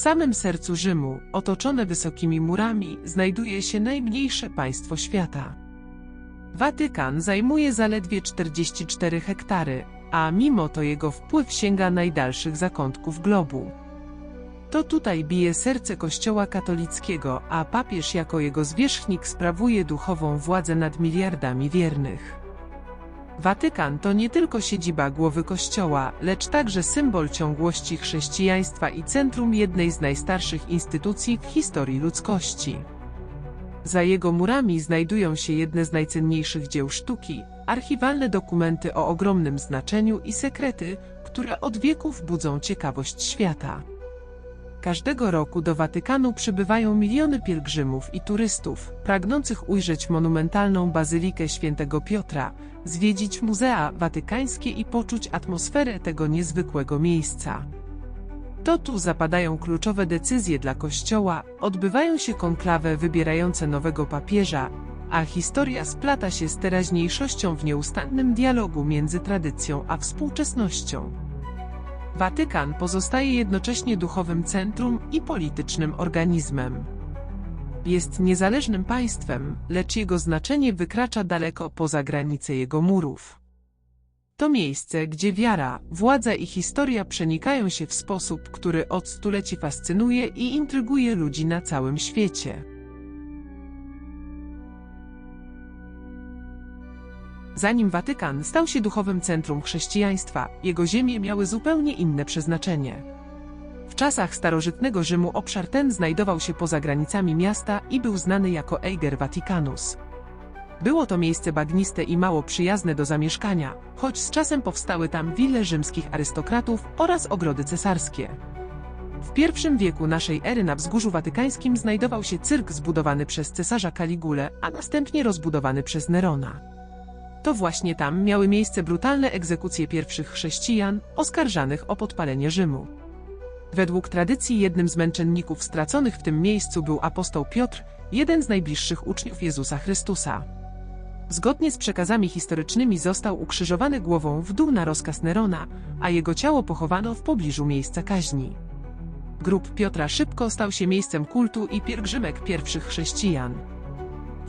Samym sercu Rzymu, otoczone wysokimi murami, znajduje się najmniejsze państwo świata. Watykan zajmuje zaledwie 44 hektary, a mimo to jego wpływ sięga najdalszych zakątków globu. To tutaj bije serce Kościoła katolickiego, a papież jako jego zwierzchnik sprawuje duchową władzę nad miliardami wiernych. Watykan to nie tylko siedziba głowy Kościoła, lecz także symbol ciągłości chrześcijaństwa i centrum jednej z najstarszych instytucji w historii ludzkości. Za jego murami znajdują się jedne z najcenniejszych dzieł sztuki, archiwalne dokumenty o ogromnym znaczeniu i sekrety, które od wieków budzą ciekawość świata. Każdego roku do Watykanu przybywają miliony pielgrzymów i turystów, pragnących ujrzeć monumentalną bazylikę świętego Piotra, zwiedzić muzea watykańskie i poczuć atmosferę tego niezwykłego miejsca. To tu zapadają kluczowe decyzje dla Kościoła, odbywają się konklawe wybierające nowego papieża, a historia splata się z teraźniejszością w nieustannym dialogu między tradycją a współczesnością. Watykan pozostaje jednocześnie duchowym centrum i politycznym organizmem. Jest niezależnym państwem, lecz jego znaczenie wykracza daleko poza granice jego murów. To miejsce, gdzie wiara, władza i historia przenikają się w sposób, który od stuleci fascynuje i intryguje ludzi na całym świecie. Zanim Watykan stał się duchowym centrum chrześcijaństwa, jego ziemie miały zupełnie inne przeznaczenie. W czasach starożytnego Rzymu obszar ten znajdował się poza granicami miasta i był znany jako Eiger Vaticanus. Było to miejsce bagniste i mało przyjazne do zamieszkania, choć z czasem powstały tam wille rzymskich arystokratów oraz ogrody cesarskie. W I wieku naszej ery na wzgórzu watykańskim znajdował się cyrk zbudowany przez cesarza Caligulę, a następnie rozbudowany przez Nerona. To właśnie tam miały miejsce brutalne egzekucje pierwszych chrześcijan, oskarżanych o podpalenie Rzymu. Według tradycji jednym z męczenników straconych w tym miejscu był apostoł Piotr, jeden z najbliższych uczniów Jezusa Chrystusa. Zgodnie z przekazami historycznymi został ukrzyżowany głową w dół na rozkaz Nerona, a jego ciało pochowano w pobliżu miejsca kaźni. Grób Piotra szybko stał się miejscem kultu i pielgrzymek pierwszych chrześcijan.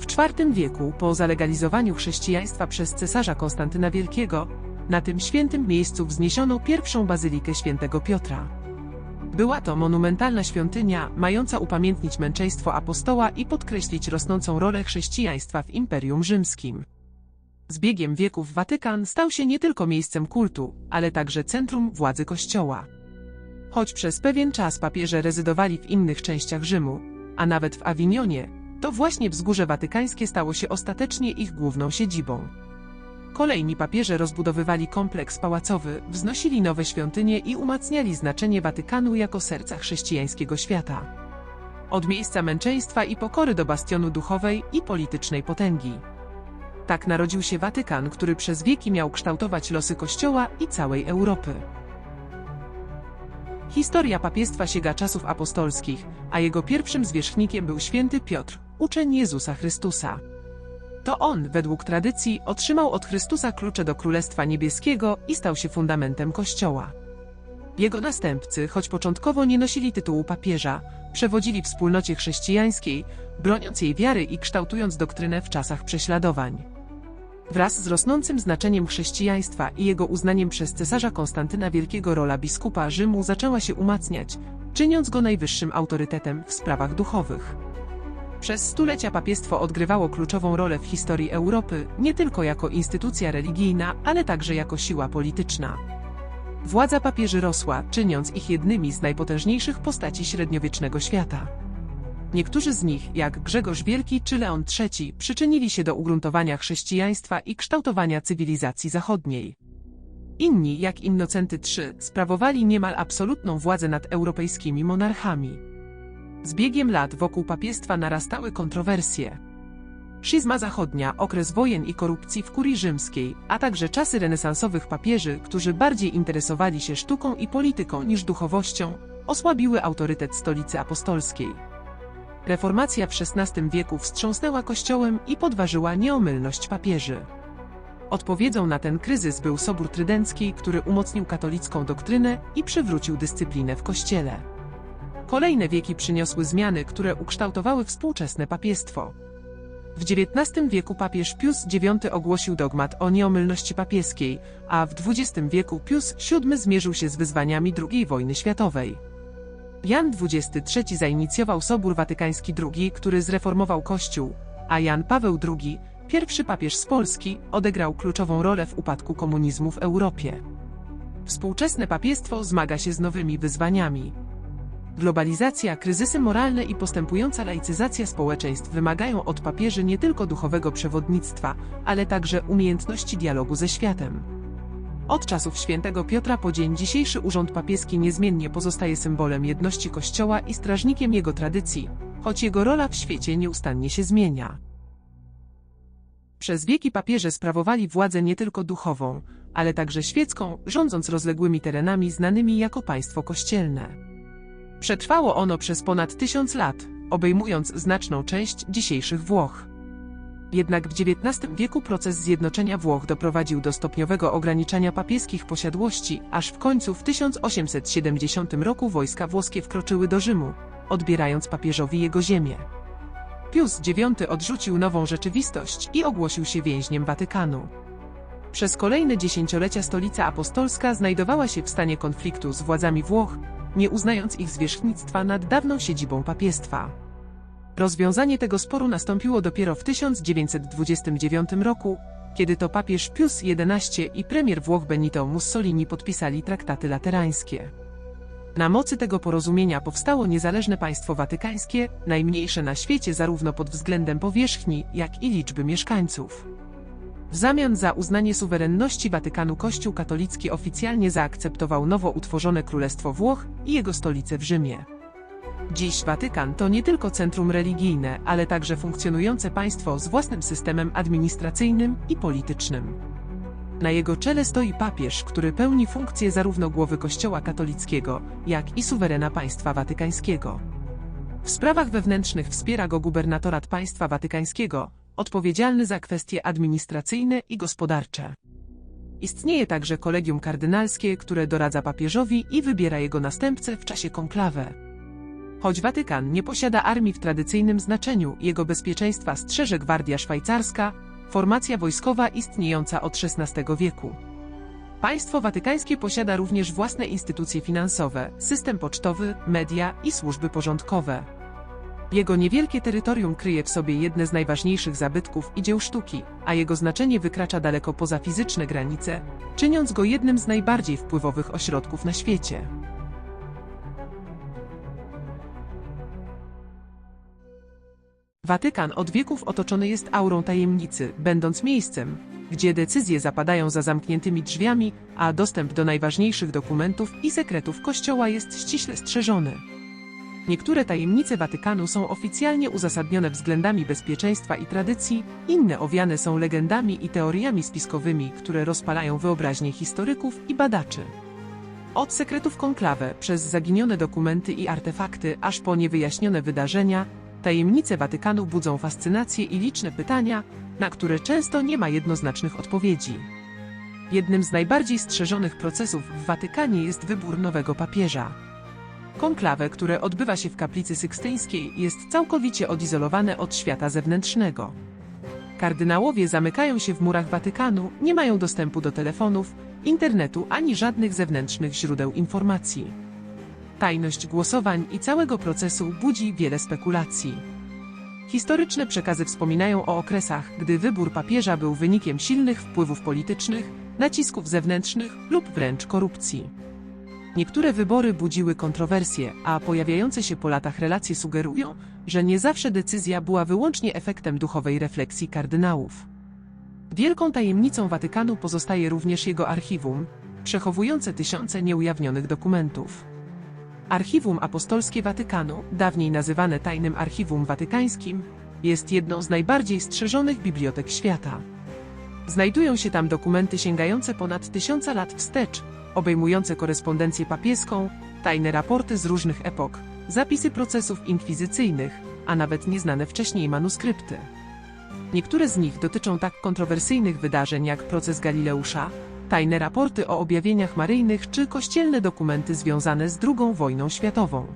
W IV wieku, po zalegalizowaniu chrześcijaństwa przez cesarza Konstantyna Wielkiego, na tym świętym miejscu wzniesiono pierwszą bazylikę świętego Piotra. Była to monumentalna świątynia, mająca upamiętnić męczeństwo apostoła i podkreślić rosnącą rolę chrześcijaństwa w Imperium Rzymskim. Z biegiem wieków Watykan stał się nie tylko miejscem kultu, ale także centrum władzy Kościoła. Choć przez pewien czas papieże rezydowali w innych częściach Rzymu, a nawet w Awinionie, to właśnie wzgórze watykańskie stało się ostatecznie ich główną siedzibą. Kolejni papieże rozbudowywali kompleks pałacowy, wznosili nowe świątynie i umacniali znaczenie Watykanu jako serca chrześcijańskiego świata. Od miejsca męczeństwa i pokory do bastionu duchowej i politycznej potęgi. Tak narodził się Watykan, który przez wieki miał kształtować losy Kościoła i całej Europy. Historia papiestwa sięga czasów apostolskich, a jego pierwszym zwierzchnikiem był święty Piotr, uczeń Jezusa Chrystusa. To on, według tradycji, otrzymał od Chrystusa klucze do Królestwa Niebieskiego i stał się fundamentem Kościoła. Jego następcy, choć początkowo nie nosili tytułu papieża, przewodzili wspólnocie chrześcijańskiej, broniąc jej wiary i kształtując doktrynę w czasach prześladowań. Wraz z rosnącym znaczeniem chrześcijaństwa i jego uznaniem przez cesarza Konstantyna Wielkiego rola biskupa Rzymu zaczęła się umacniać, czyniąc go najwyższym autorytetem w sprawach duchowych. Przez stulecia papiestwo odgrywało kluczową rolę w historii Europy, nie tylko jako instytucja religijna, ale także jako siła polityczna. Władza papieży rosła, czyniąc ich jednymi z najpotężniejszych postaci średniowiecznego świata. Niektórzy z nich, jak Grzegorz Wielki czy Leon III, przyczynili się do ugruntowania chrześcijaństwa i kształtowania cywilizacji zachodniej. Inni, jak Innocenty III, sprawowali niemal absolutną władzę nad europejskimi monarchami. Z biegiem lat wokół papiestwa narastały kontrowersje. Szizma zachodnia, okres wojen i korupcji w kurii rzymskiej, a także czasy renesansowych papieży, którzy bardziej interesowali się sztuką i polityką niż duchowością, osłabiły autorytet stolicy apostolskiej. Reformacja w XVI wieku wstrząsnęła Kościołem i podważyła nieomylność papieży. Odpowiedzią na ten kryzys był Sobór Trydencki, który umocnił katolicką doktrynę i przywrócił dyscyplinę w Kościele. Kolejne wieki przyniosły zmiany, które ukształtowały współczesne papiestwo. W XIX wieku papież Pius IX ogłosił dogmat o nieomylności papieskiej, a w XX wieku Pius VII zmierzył się z wyzwaniami II wojny światowej. Jan XXIII zainicjował Sobór Watykański II, który zreformował Kościół, a Jan Paweł II, pierwszy papież z Polski, odegrał kluczową rolę w upadku komunizmu w Europie. Współczesne papiestwo zmaga się z nowymi wyzwaniami. Globalizacja, kryzysy moralne i postępująca laicyzacja społeczeństw wymagają od papieży nie tylko duchowego przewodnictwa, ale także umiejętności dialogu ze światem. Od czasów świętego Piotra po dzień dzisiejszy urząd papieski niezmiennie pozostaje symbolem jedności Kościoła i strażnikiem jego tradycji, choć jego rola w świecie nieustannie się zmienia. Przez wieki papieże sprawowali władzę nie tylko duchową, ale także świecką, rządząc rozległymi terenami znanymi jako państwo kościelne. Przetrwało ono przez ponad tysiąc lat, obejmując znaczną część dzisiejszych Włoch. Jednak w XIX wieku proces zjednoczenia Włoch doprowadził do stopniowego ograniczania papieskich posiadłości, aż w końcu w 1870 roku wojska włoskie wkroczyły do Rzymu, odbierając papieżowi jego ziemię. Pius IX odrzucił nową rzeczywistość i ogłosił się więźniem Watykanu. Przez kolejne dziesięciolecia stolica apostolska znajdowała się w stanie konfliktu z władzami Włoch, nie uznając ich zwierzchnictwa nad dawną siedzibą papiestwa. Rozwiązanie tego sporu nastąpiło dopiero w 1929 roku, kiedy to papież Pius XI i premier Włoch Benito Mussolini podpisali traktaty laterańskie. Na mocy tego porozumienia powstało niezależne państwo watykańskie, najmniejsze na świecie zarówno pod względem powierzchni, jak i liczby mieszkańców. W zamian za uznanie suwerenności Watykanu Kościół katolicki oficjalnie zaakceptował nowo utworzone Królestwo Włoch i jego stolicę w Rzymie. Dziś Watykan to nie tylko centrum religijne, ale także funkcjonujące państwo z własnym systemem administracyjnym i politycznym. Na jego czele stoi papież, który pełni funkcję zarówno głowy Kościoła katolickiego, jak i suwerena państwa watykańskiego. W sprawach wewnętrznych wspiera go gubernatorat państwa watykańskiego, odpowiedzialny za kwestie administracyjne i gospodarcze. Istnieje także kolegium kardynalskie, które doradza papieżowi i wybiera jego następcę w czasie konklawe. Choć Watykan nie posiada armii w tradycyjnym znaczeniu, jego bezpieczeństwa strzeże Gwardia Szwajcarska, formacja wojskowa istniejąca od XVI wieku. Państwo watykańskie posiada również własne instytucje finansowe, system pocztowy, media i służby porządkowe. Jego niewielkie terytorium kryje w sobie jedne z najważniejszych zabytków i dzieł sztuki, a jego znaczenie wykracza daleko poza fizyczne granice, czyniąc go jednym z najbardziej wpływowych ośrodków na świecie. Watykan od wieków otoczony jest aurą tajemnicy, będąc miejscem, gdzie decyzje zapadają za zamkniętymi drzwiami, a dostęp do najważniejszych dokumentów i sekretów Kościoła jest ściśle strzeżony. Niektóre tajemnice Watykanu są oficjalnie uzasadnione względami bezpieczeństwa i tradycji, inne owiane są legendami i teoriami spiskowymi, które rozpalają wyobraźnię historyków i badaczy. Od sekretów konklawe, przez zaginione dokumenty i artefakty, aż po niewyjaśnione wydarzenia, tajemnice Watykanu budzą fascynację i liczne pytania, na które często nie ma jednoznacznych odpowiedzi. Jednym z najbardziej strzeżonych procesów w Watykanie jest wybór nowego papieża. Konklawę, które odbywa się w kaplicy sykstyńskiej, jest całkowicie odizolowane od świata zewnętrznego. Kardynałowie zamykają się w murach Watykanu, nie mają dostępu do telefonów, internetu ani żadnych zewnętrznych źródeł informacji. Tajność głosowań i całego procesu budzi wiele spekulacji. Historyczne przekazy wspominają o okresach, gdy wybór papieża był wynikiem silnych wpływów politycznych, nacisków zewnętrznych lub wręcz korupcji. Niektóre wybory budziły kontrowersje, a pojawiające się po latach relacje sugerują, że nie zawsze decyzja była wyłącznie efektem duchowej refleksji kardynałów. Wielką tajemnicą Watykanu pozostaje również jego archiwum, przechowujące tysiące nieujawnionych dokumentów. Archiwum Apostolskie Watykanu, dawniej nazywane Tajnym Archiwum Watykańskim, jest jedną z najbardziej strzeżonych bibliotek świata. Znajdują się tam dokumenty sięgające ponad tysiąca lat wstecz, obejmujące korespondencję papieską, tajne raporty z różnych epok, zapisy procesów inkwizycyjnych, a nawet nieznane wcześniej manuskrypty. Niektóre z nich dotyczą tak kontrowersyjnych wydarzeń jak proces Galileusza, tajne raporty o objawieniach maryjnych czy kościelne dokumenty związane z II wojną światową.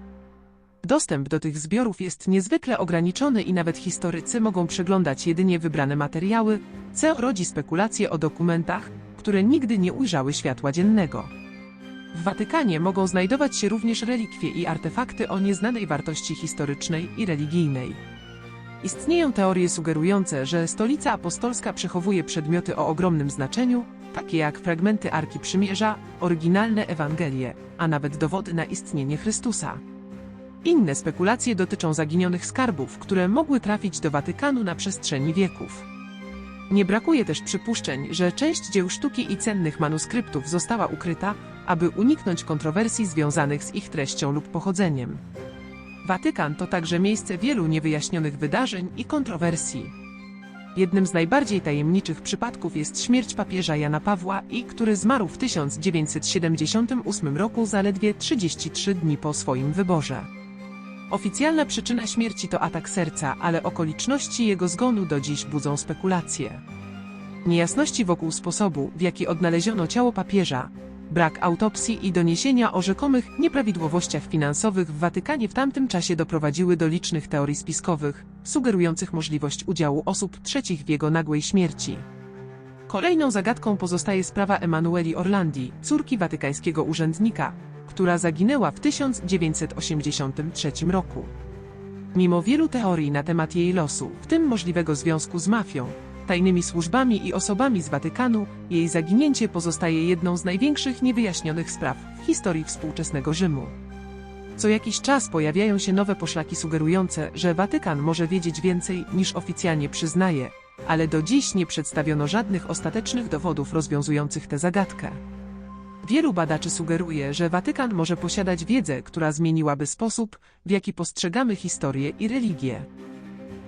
Dostęp do tych zbiorów jest niezwykle ograniczony i nawet historycy mogą przeglądać jedynie wybrane materiały, co rodzi spekulacje o dokumentach, które nigdy nie ujrzały światła dziennego. W Watykanie mogą znajdować się również relikwie i artefakty o nieznanej wartości historycznej i religijnej. Istnieją teorie sugerujące, że Stolica Apostolska przechowuje przedmioty o ogromnym znaczeniu, takie jak fragmenty Arki Przymierza, oryginalne Ewangelie, a nawet dowody na istnienie Chrystusa. Inne spekulacje dotyczą zaginionych skarbów, które mogły trafić do Watykanu na przestrzeni wieków. Nie brakuje też przypuszczeń, że część dzieł sztuki i cennych manuskryptów została ukryta, aby uniknąć kontrowersji związanych z ich treścią lub pochodzeniem. Watykan to także miejsce wielu niewyjaśnionych wydarzeń i kontrowersji. Jednym z najbardziej tajemniczych przypadków jest śmierć papieża Jana Pawła I, który zmarł w 1978 roku zaledwie 33 dni po swoim wyborze. Oficjalna przyczyna śmierci to atak serca, ale okoliczności jego zgonu do dziś budzą spekulacje. Niejasności wokół sposobu, w jaki odnaleziono ciało papieża, brak autopsji i doniesienia o rzekomych nieprawidłowościach finansowych w Watykanie w tamtym czasie doprowadziły do licznych teorii spiskowych, sugerujących możliwość udziału osób trzecich w jego nagłej śmierci. Kolejną zagadką pozostaje sprawa Emanueli Orlandi, córki watykańskiego urzędnika, która zaginęła w 1983 roku. Mimo wielu teorii na temat jej losu, w tym możliwego związku z mafią, tajnymi służbami i osobami z Watykanu, jej zaginięcie pozostaje jedną z największych niewyjaśnionych spraw w historii współczesnego Rzymu. Co jakiś czas pojawiają się nowe poszlaki sugerujące, że Watykan może wiedzieć więcej niż oficjalnie przyznaje, ale do dziś nie przedstawiono żadnych ostatecznych dowodów rozwiązujących tę zagadkę. Wielu badaczy sugeruje, że Watykan może posiadać wiedzę, która zmieniłaby sposób, w jaki postrzegamy historię i religię.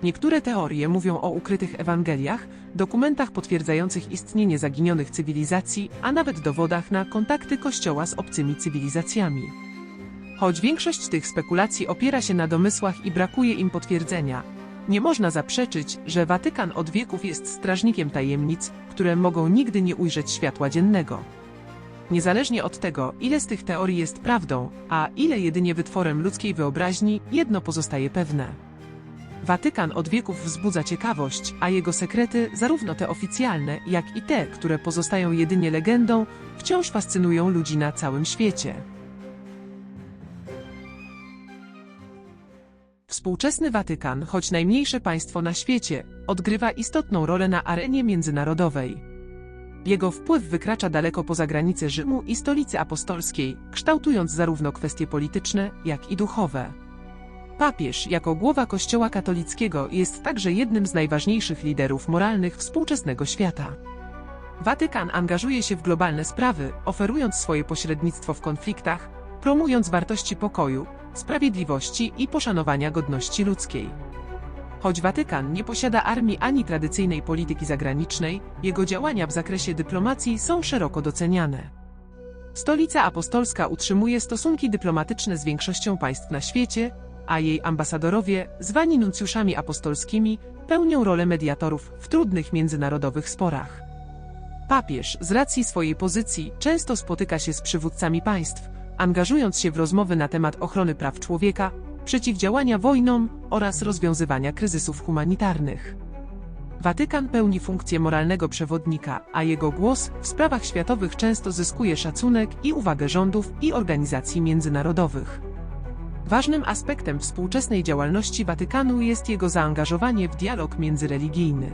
Niektóre teorie mówią o ukrytych Ewangeliach, dokumentach potwierdzających istnienie zaginionych cywilizacji, a nawet dowodach na kontakty Kościoła z obcymi cywilizacjami. Choć większość tych spekulacji opiera się na domysłach i brakuje im potwierdzenia, nie można zaprzeczyć, że Watykan od wieków jest strażnikiem tajemnic, które mogą nigdy nie ujrzeć światła dziennego. Niezależnie od tego, ile z tych teorii jest prawdą, a ile jedynie wytworem ludzkiej wyobraźni, jedno pozostaje pewne. Watykan od wieków wzbudza ciekawość, a jego sekrety, zarówno te oficjalne, jak i te, które pozostają jedynie legendą, wciąż fascynują ludzi na całym świecie. Współczesny Watykan, choć najmniejsze państwo na świecie, odgrywa istotną rolę na arenie międzynarodowej. Jego wpływ wykracza daleko poza granice Rzymu i stolicy apostolskiej, kształtując zarówno kwestie polityczne, jak i duchowe. Papież, jako głowa Kościoła katolickiego, jest także jednym z najważniejszych liderów moralnych współczesnego świata. Watykan angażuje się w globalne sprawy, oferując swoje pośrednictwo w konfliktach, promując wartości pokoju, sprawiedliwości i poszanowania godności ludzkiej. Choć Watykan nie posiada armii ani tradycyjnej polityki zagranicznej, jego działania w zakresie dyplomacji są szeroko doceniane. Stolica Apostolska utrzymuje stosunki dyplomatyczne z większością państw na świecie, a jej ambasadorowie, zwani nuncjuszami apostolskimi, pełnią rolę mediatorów w trudnych międzynarodowych sporach. Papież, z racji swojej pozycji, często spotyka się z przywódcami państw, angażując się w rozmowy na temat ochrony praw człowieka, przeciwdziałania wojnom oraz rozwiązywania kryzysów humanitarnych. Watykan pełni funkcję moralnego przewodnika, a jego głos w sprawach światowych często zyskuje szacunek i uwagę rządów i organizacji międzynarodowych. Ważnym aspektem współczesnej działalności Watykanu jest jego zaangażowanie w dialog międzyreligijny.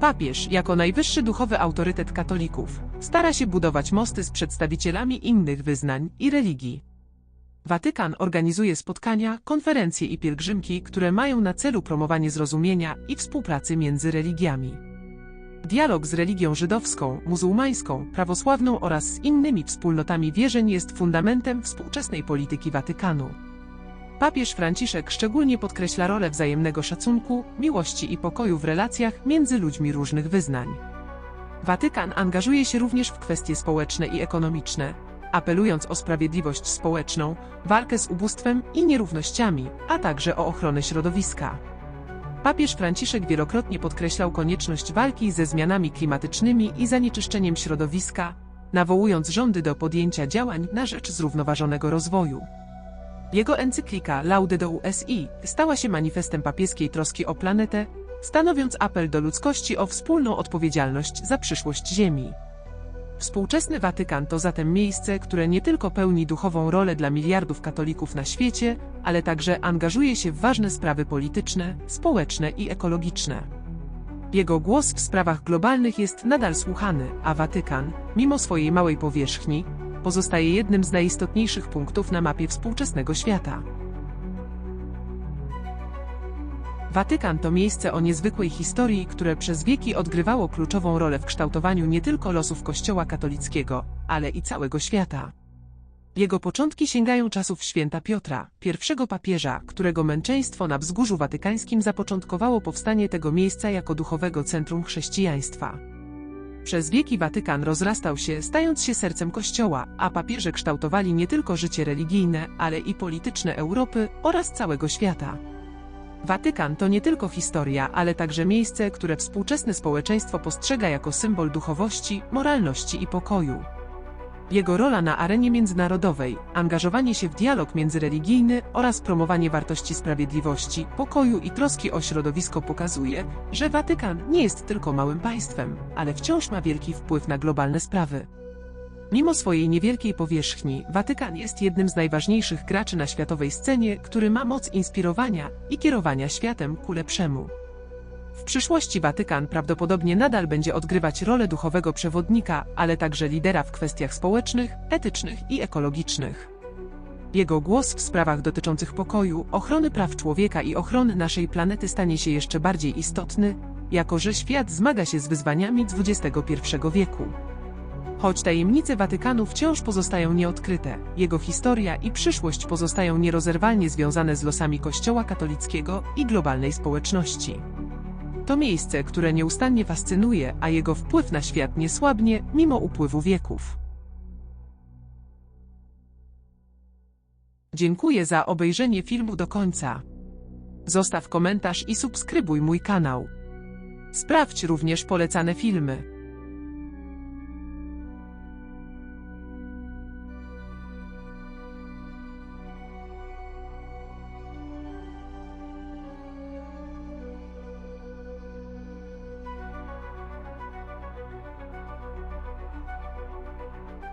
Papież, jako najwyższy duchowy autorytet katolików, stara się budować mosty z przedstawicielami innych wyznań i religii. Watykan organizuje spotkania, konferencje i pielgrzymki, które mają na celu promowanie zrozumienia i współpracy między religiami. Dialog z religią żydowską, muzułmańską, prawosławną oraz z innymi wspólnotami wierzeń jest fundamentem współczesnej polityki Watykanu. Papież Franciszek szczególnie podkreśla rolę wzajemnego szacunku, miłości i pokoju w relacjach między ludźmi różnych wyznań. Watykan angażuje się również w kwestie społeczne i ekonomiczne, apelując o sprawiedliwość społeczną, walkę z ubóstwem i nierównościami, a także o ochronę środowiska. Papież Franciszek wielokrotnie podkreślał konieczność walki ze zmianami klimatycznymi i zanieczyszczeniem środowiska, nawołując rządy do podjęcia działań na rzecz zrównoważonego rozwoju. Jego encyklika Laude do USI stała się manifestem papieskiej troski o planetę, stanowiąc apel do ludzkości o wspólną odpowiedzialność za przyszłość Ziemi. Współczesny Watykan to zatem miejsce, które nie tylko pełni duchową rolę dla miliardów katolików na świecie, ale także angażuje się w ważne sprawy polityczne, społeczne i ekologiczne. Jego głos w sprawach globalnych jest nadal słuchany, a Watykan, mimo swojej małej powierzchni, pozostaje jednym z najistotniejszych punktów na mapie współczesnego świata. Watykan to miejsce o niezwykłej historii, które przez wieki odgrywało kluczową rolę w kształtowaniu nie tylko losów Kościoła katolickiego, ale i całego świata. Jego początki sięgają czasów święta Piotra, pierwszego papieża, którego męczeństwo na wzgórzu watykańskim zapoczątkowało powstanie tego miejsca jako duchowego centrum chrześcijaństwa. Przez wieki Watykan rozrastał się, stając się sercem Kościoła, a papieże kształtowali nie tylko życie religijne, ale i polityczne Europy oraz całego świata. Watykan to nie tylko historia, ale także miejsce, które współczesne społeczeństwo postrzega jako symbol duchowości, moralności i pokoju. Jego rola na arenie międzynarodowej, angażowanie się w dialog międzyreligijny oraz promowanie wartości sprawiedliwości, pokoju i troski o środowisko pokazuje, że Watykan nie jest tylko małym państwem, ale wciąż ma wielki wpływ na globalne sprawy. Mimo swojej niewielkiej powierzchni, Watykan jest jednym z najważniejszych graczy na światowej scenie, który ma moc inspirowania i kierowania światem ku lepszemu. W przyszłości Watykan prawdopodobnie nadal będzie odgrywać rolę duchowego przewodnika, ale także lidera w kwestiach społecznych, etycznych i ekologicznych. Jego głos w sprawach dotyczących pokoju, ochrony praw człowieka i ochrony naszej planety stanie się jeszcze bardziej istotny, jako że świat zmaga się z wyzwaniami XXI wieku. Choć tajemnice Watykanu wciąż pozostają nieodkryte, jego historia i przyszłość pozostają nierozerwalnie związane z losami Kościoła katolickiego i globalnej społeczności. To miejsce, które nieustannie fascynuje, a jego wpływ na świat nie słabnie mimo upływu wieków. Dziękuję za obejrzenie filmu do końca. Zostaw komentarz i subskrybuj mój kanał. Sprawdź również polecane filmy.